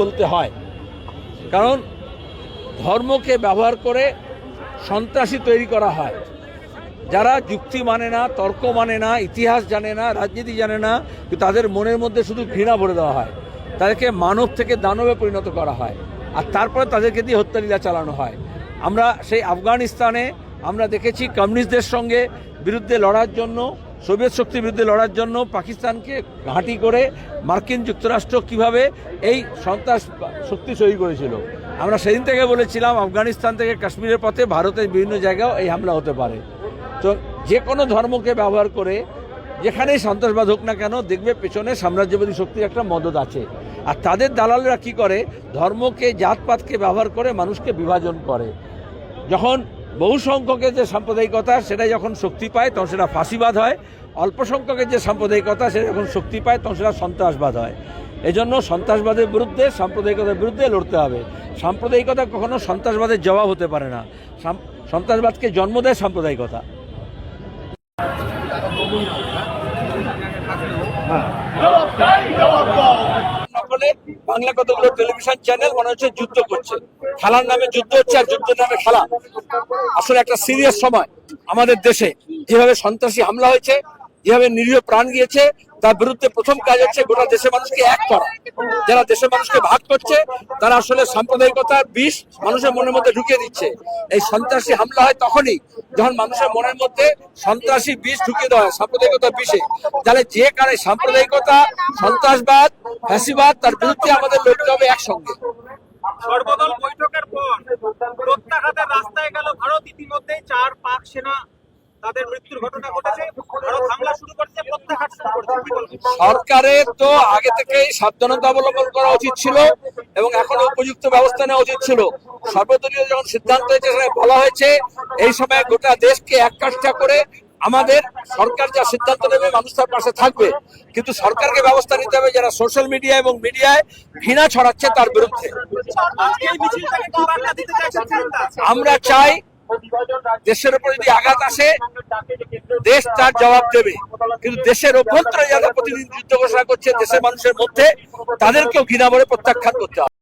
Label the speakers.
Speaker 1: বলতে হয়। কারণ ধর্মকে ব্যবহার করে সন্ত্রাসী তৈরি করা হয়। যারা যুক্তি মানে না, তর্ক মানে না, ইতিহাস জানে না, রাজনীতি জানে না তাদের মনের মধ্যে শুধু ঘৃণা ভরে দেওয়া হয়। তাদেরকে মানব থেকে দানবে পরিণত করা হয়। আর তারপরে তাদেরকে দিয়ে হত্যালীলা চালানো হয়। আমরা সেই আফগানিস্তানে আমরা দেখেছি কমিউনিস্টদের সঙ্গে বিরুদ্ধে লড়ার জন্য সোভিয়েত শক্তির বিরুদ্ধে লড়ার জন্য পাকিস্তানকে ঘাঁটি করে মার্কিন যুক্তরাষ্ট্র কীভাবে এই সন্ত্রাস শক্তি সই করেছিল। আমরা সেদিন থেকে বলেছিলাম, আফগানিস্তান থেকে কাশ্মীরের পথে ভারতের বিভিন্ন জায়গাও এই হামলা হতে পারে। তো যে কোনো ধর্মকে ব্যবহার করে যেখানেই সন্ত্রাসবাদ হোক না কেন, দেখবে পেছনে সাম্রাজ্যবাদী শক্তির একটা মদত আছে। আর তাদের দালালরা কি করে? ধর্মকে, জাতপাতকে ব্যবহার করে মানুষকে বিভাজন করে। যখন বহু সংখ্যকের যে সাম্প্রদায়িকতা সেটা যখন শক্তি পায়, তখন সেটা ফাঁসিবাদ হয়। অল্প সংখ্যকের যে সাম্প্রদায়িকতা, সে যখন শক্তি পায়, তখন সেটা সন্ত্রাসবাদ হয়। এজন্য সন্ত্রাসবাদের বিরুদ্ধে, সাম্প্রদায়িকতার বিরুদ্ধে লড়তে হবে। সাম্প্রদায়িকতা কখনো সন্ত্রাসবাদের জবাব হতে পারে না। সন্ত্রাসবাদকে জন্ম দেয় সাম্প্রদায়িকতা। বাংলা কতগুলো টেলিভিশন চ্যানেল মনে হচ্ছে যুদ্ধ করছে। খেলার নামে যুদ্ধ হচ্ছে আর যুদ্ধের নামে খেলা। আসলে একটা সিরিয়াস সময় আমাদের দেশে। যেভাবে সন্ত্রাসী হামলা হয়েছে যেভাবে নিরীহ প্রাণ গিয়েছে, তার বিরুদ্ধে প্রথম কাজ হচ্ছে গোটা দেশের মানুষকে এক করা। যারা দেশের মানুষকে ভাগ করছে, তারা আসলে সাম্প্রদায়িকতার বিষ মানুষের মনের মধ্যে ঢুকিয়ে দিচ্ছে। এই সন্ত্রাসী হামলা হয় তখনই যখন মানুষের মনের মধ্যে সন্ত্রাসী বিষ ঢুকিয়ে দেওয়া হয়, সাম্প্রদায়িকতার বিষে। তাহলে যে কারণে সাম্প্রদায়িকতা, সন্ত্রাসবাদ, ফ্যাসিবাদ, তার বিরুদ্ধে আমাদের লড়তে হবে একসঙ্গে।
Speaker 2: সর্বদল বৈঠকের পর প্রত্যাঘাতের রাস্তায় গেল ভারত। ইতিমধ্যেই চার পাক সেনা তাদের মৃত্যুর ঘটনা ঘটেছে ভারত হামলা শুরু করেছে প্রত্যাঘাত শুরু করেছে কি বলবেন?
Speaker 1: সরকারের তো আগে থেকেই সাবধানতা অবলম্বন করা উচিত ছিল এবং এখনও উপযুক্ত ব্যবস্থা নেওয়া উচিত ছিল। সর্বদলীয় যখন সিদ্ধান্ত হয়েছে সেখানে বলা হয়েছে এই সময় গোটা দেশকে এক কাজটা করে আমাদের সরকার যা সিদ্ধান্ত নেবে মানুষ তার পাশে থাকবে। কিন্তু সরকারকে ব্যবস্থা নিতে হবে যারা সোশ্যাল মিডিয়া এবং মিডিয়ায় ঘৃণা ছড়াচ্ছে তার বিরুদ্ধে। আমরা চাই দেশের উপর যদি আঘাত আসে দেশ তার জবাব দেবে। কিন্তু দেশের অভ্যন্তরে যারা প্রতিনিধিত্ব যুদ্ধ ঘোষণা করছে দেশের মানুষের মধ্যে তাদেরকেও ঘৃণা ভরে প্রত্যাখ্যান করতে হবে।